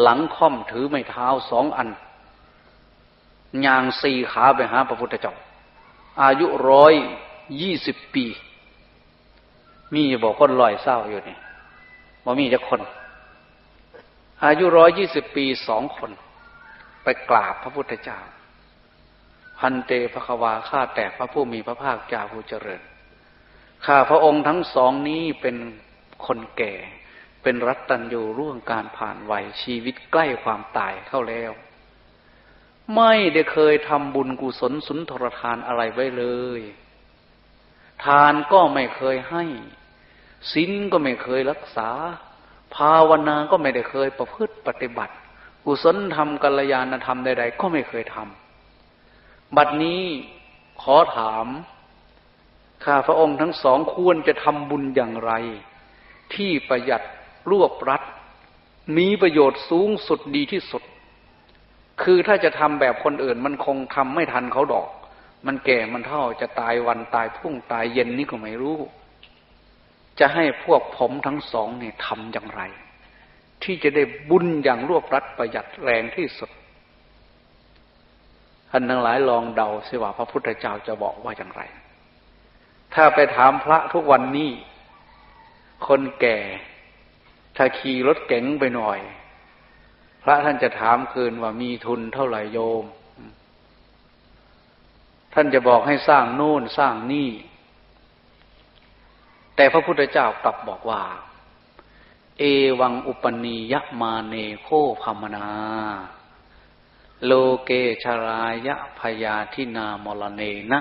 หลังค่อมถือไม้เท้าสองอันยางสี่ขาไปหาพระพุทธเจ้า อายุร้อยยี่สิบปี มีบอกคนลอยเศร้าอยู่นี่บ่มีจะคน อายุร้อยยี่สิบปีสองคน ไปกราบพระพุทธเจ้า พันเตพระควาข้าแต่พระผู้มีพระภาคเจ้าผู้เจริญข้าพระองค์ทั้งสองนี้เป็นคนแก่ เป็นรัตตัญญูร่วงการผ่านวัยชีวิตใกล้ความตายเข้าแล้ว ไม่ได้เคยทำบุญกุศลสุนทรทานอะไรไว้เลย ทานก็ไม่เคยให้ศีลก็ไม่เคยรักษา ภาวนาก็ไม่ได้เคยประพฤติปฏิบัติ กุศลธรรมกัลยาณธรรมใดๆก็ไม่เคยทำบัดนี้ขอถามข้าพระองค์ทั้งสองควรจะทำบุญอย่างไร ที่ประหยัด รวบรัดมีประโยชน์สูงสุดดีที่สุด คือถ้าจะทำแบบคนอื่น มันคงทำไม่ทันเขาดอก มันแก่มันเท่าจะตายวันตายพุ่งตายเย็นนี่ก็ไม่รู้ จะให้พวกผมทั้งสองเนี่ยทำอย่างไร ที่จะได้บุญอย่างรวบรัดประหยัดแรงที่สุดท่านทั้งหลายลองเดาสิว่าพระพุทธเจ้าจะบอกว่าอย่างไร ถ้าไปถามพระทุกวันนี้ คนแก่ ถ้าขี่รถเก๋งไปหน่อย พระท่านจะถามคืนว่ามีทุนเท่าไหร่โยม ท่านจะบอกให้สร้างโน่นสร้างนี่ แต่พระพุทธเจ้ากลับบอกว่า เอวังอุปนียมาเนโคภามนา โลเกชรายะพยาทินามลเนนะ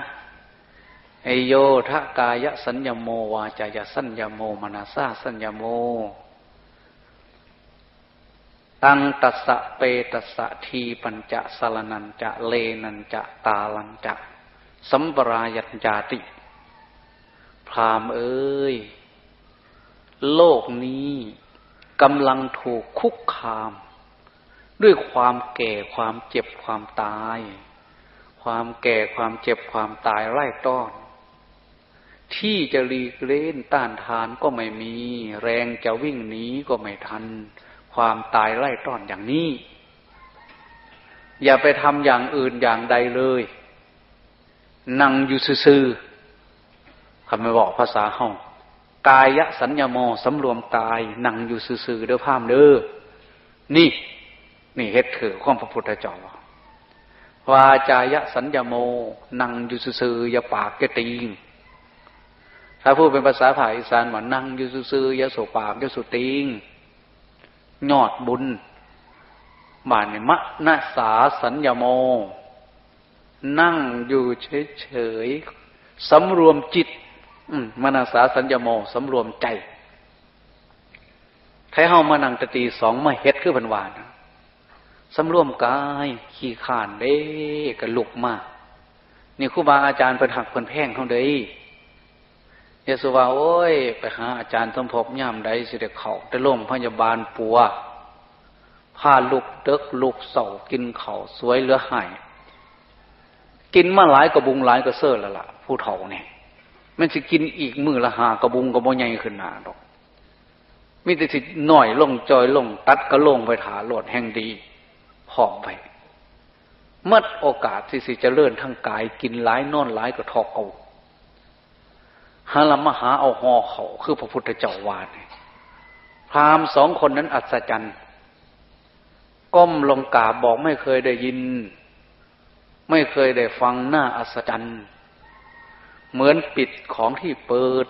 เอโยทะกายสัญญโมวาจายสัญญโมมนาซาสัญญโม ตังตัสสะเปตัสสะทีปัญจะสลนันจะเลนันจะตาลันจะสัมปรายัญจาติ พรามเอ้ย โลกนี้กำลังถูกคุกคาม ด้วยความแก่ความเจ็บความตาย ความแก่ความเจ็บความตายไล่ต้อน ที่จะรีเล่นต้านทานก็ไม่มี แรงจะวิ่งหนีก็ไม่ทัน ความตายไล่ต้อนอย่างนี้ อย่าไปทำอย่างอื่นอย่างใดเลย นั่งอยู่ซื่อคำไม่บอกภาษาห้องกายะสัญญโมสำรวมกายนั่งอยู่ซื่อเด้อพามเด้อนี่ นี่เฮ็ดคือความพระพุทธเจ้าวาจายะสัญญโม นั่งอยู่ซื่ออย่าปากอย่าตีงถ้าพูดเป็นภาษาภาคอีสานว่านั่งอยู่ซื่ออย่าโสปากอย่าสุติง ยอดบุญบานในมะนาสาสัญญโม นั่งอยู่เฉยๆสำรวมจิตมนาสาสัญญโมสำรวมใจใครเฮามานั่งตตีสองมาเฮ็ดคือพันวานสำรวมกาย ขี่ขานเด้กระลุกมากนี่ครูบาอาจารย์เพิ่นหักเพิ่นแพ่งเขาเด้ เยสุวาโอ้ย ไปหาอาจารย์สมภพย่ามใดสิเดเขาแต่ล่มพยาบาลปัวผ้าลุกเด็กลุกเสากินเขาสวยเหลือหายกินมาหลายกระบุงหลายกระเซอร์แล้วล่ะ ผู้เฒ่าเนี่ยมันจะกินอีกมือละหากระบุงกระบอใหญ่ขึ้นหนาดอกมิแต่สิหน่อยลงจอยลง ตัดก็ลงไปถาโหลดแห่งดีผอมไปเมื่อโอกาสที่สิจะเลื่อนทั้งกาย กินหลายนอนหลายก็ทอกเอา หาลมหาเอาหอเขาคือพระพุทธเจ้าวาดพรามสองคนนั้นอัศจรรย์ก้มลงกาบบอกไม่เคยได้ยิน ไม่เคยได้ฟังหน้าอัศจรรย์เหมือนปิดของที่เปิด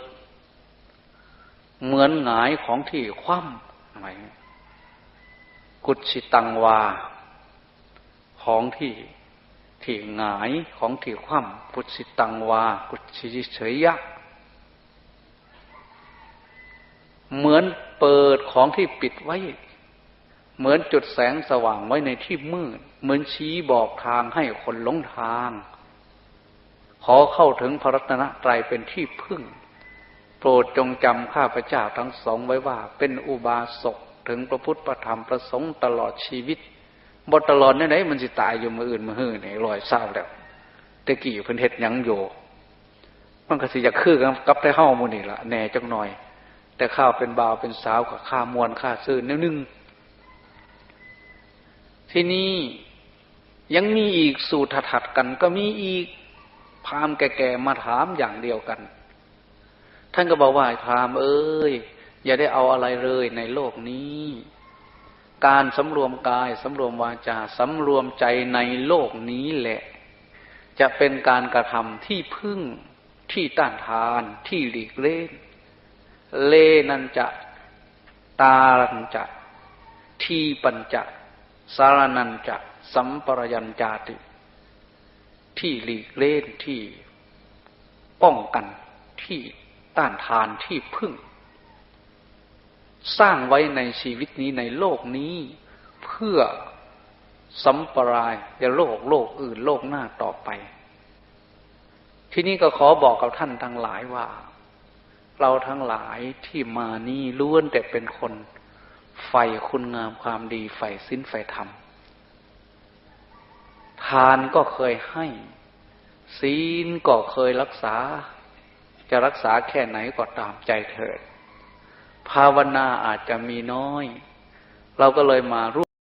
เหมือนหงายของที่คว่ำอะไรกุชิตังวา ของที่ที่หงายของที่คว่ำกุชิตังวา กุชิเฉยยะ เหมือนเปิดของที่ปิดไว้ เหมือนจุดแสงสว่างไว้ในที่มืด เหมือนชี้บอกทางให้คนหลงทาง ขอเข้าถึงพระรัตนตรัยเป็นที่พึ่ง โปรดจงจำข้าพเจ้าทั้งสองไว้ว่า เป็นอุบาสกถึงพระพุทธประธรรมประสงค์ตลอดชีวิตบตลอดไหนมันสิตายอยู่มืออื่นมือหื้อนี่ลอยเศร้าแล้วตะกี้เพิ่นเฮ็ดยังโยมันก็สิอยากคือกับกับได้เฮ้ามูนี่ละแน่จังหน่อย แต่ข้าวเป็นบ่าวเป็นสาวกับข้ามวนข้าซื่อนิ้วนึงที่นี่ยังมีอีกสูตรถัดกัน ก็มีอีกพามแก่ๆมาถามอย่างเดียวกัน ท่านก็บอกว่าพามเอ้ยอย่าได้เอาอะไรเลยในโลกนี้ การสำรวมกายสำรวมวาจาสำรวมใจในโลกนี้แหละ จะเป็นการกระทำที่พึ่งที่ต้านทานที่หลีกเล่น เลนันจะตาลันจะทีปัญจะสารนันจะสัมปรยัญจาติ ที่หลีกเล่นที่ป้องกันที่ต้านทานที่พึ่ง สร้างไว้ในชีวิตนี้ในโลกนี้เพื่อสัมปรายจะโลกโลกอื่นโลกหน้าต่อไป ที่นี่ก็ขอบอกกับท่านทั้งหลายว่า เราทั้งหลายที่มานี่ล้วนแต่เป็นคนใฝ่คุณงามความดีใฝ่สิ้นใฝ่ธรรม ทานก็เคยให้ ศีลก็เคยรักษา จะรักษาแค่ไหนก็ตามใจเถิด ภาวนาอาจจะมีน้อย เราก็เลยมาร่ว